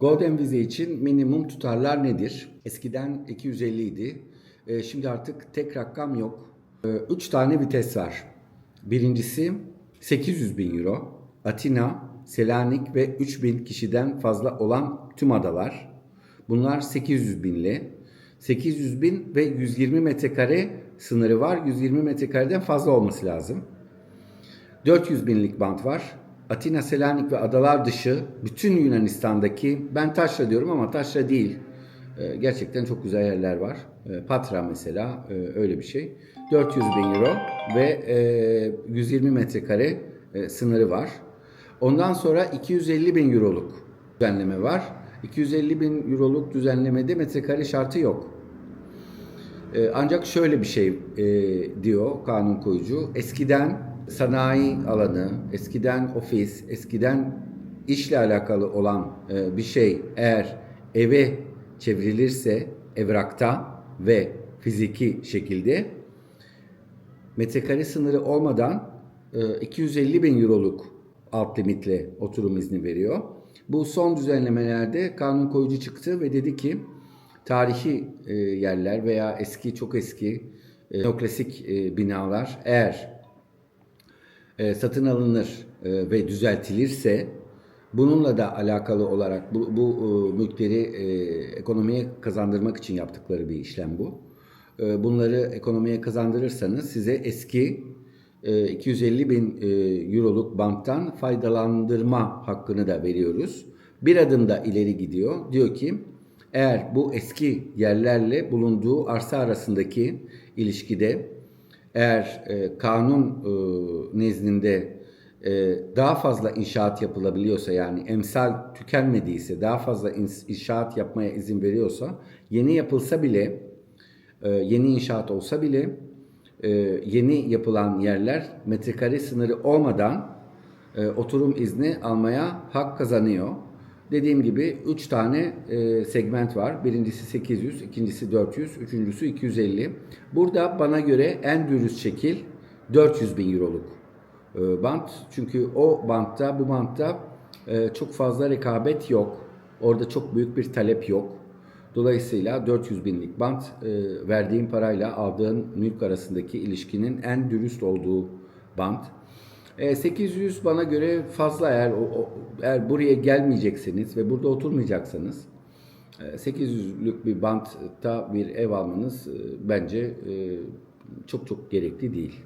Golden Vize için minimum tutarlar nedir? Eskiden 250 idi. Ee, Şimdi artık tek rakam yok. 3 tane vites var. Birincisi 800 bin euro. Atina, Selanik ve 3000 kişiden fazla olan tüm adalar. Bunlar 800 binli. 800 bin ve 120 metrekare sınırı var. 120 metrekareden fazla olması lazım. 400 binlik bant var. Atina, Selanik ve adalar dışı bütün Yunanistan'daki ben taşra diyorum ama taşra değil. Ee, gerçekten çok güzel yerler var. Ee, Patra mesela e, öyle bir şey. 400 bin euro ve e, 120 metrekare e, sınırı var. Ondan sonra 250 bin euroluk düzenleme var. 250 bin euroluk düzenlemede metrekare şartı yok. Ancak şöyle bir şey e, diyor kanun koyucu. Eskiden sanayi alanı, eskiden ofis, eskiden işle alakalı olan e, bir şey eğer eve çevrilirse evrakta ve fiziki şekilde metrekare sınırı olmadan e, 250 bin euroluk alt limitle oturum izni veriyor. Bu son düzenlemelerde kanun koyucu çıktı ve dedi ki tarihi e, yerler veya eski çok eski e, neoklasik e, binalar eğer e, satın alınır e, ve düzeltilirse bununla da alakalı olarak bu, bu e, mülkleri e, ekonomiye kazandırmak için yaptıkları bir işlem bu. Bunları ekonomiye kazandırırsanız size eski e, 250 bin e, euroluk banktan faydalandırma hakkını da veriyoruz. Bir adım da ileri gidiyor. Diyor ki eğer bu eski yerlerle bulunduğu arsa arasındaki ilişkide eğer e, kanun e, nezdinde e, daha fazla inşaat yapılabiliyorsa yani emsal tükenmediyse daha fazla inşaat yapmaya izin veriyorsa yeni yapılsa bile e, yeni inşaat olsa bile e, yeni yapılan yerler metrekare sınırı olmadan e, oturum izni almaya hak kazanıyor. Dediğim gibi 3 tane e, segment var. Birincisi 800, ikincisi 400, üçüncüsü 250. Burada bana göre en dürüst şekil 400 bin euroluk e, bant. Çünkü o bantta, bu bantta e, çok fazla rekabet yok. Orada çok büyük bir talep yok. Dolayısıyla 400 binlik bant e, verdiğin parayla aldığın mülk arasındaki ilişkinin en dürüst olduğu bant. E, 800 bana göre fazla eğer eğer buraya gelmeyecekseniz ve burada oturmayacaksanız e, 800'lük bir bantta bir ev almanız e, bence e, çok çok gerekli değil.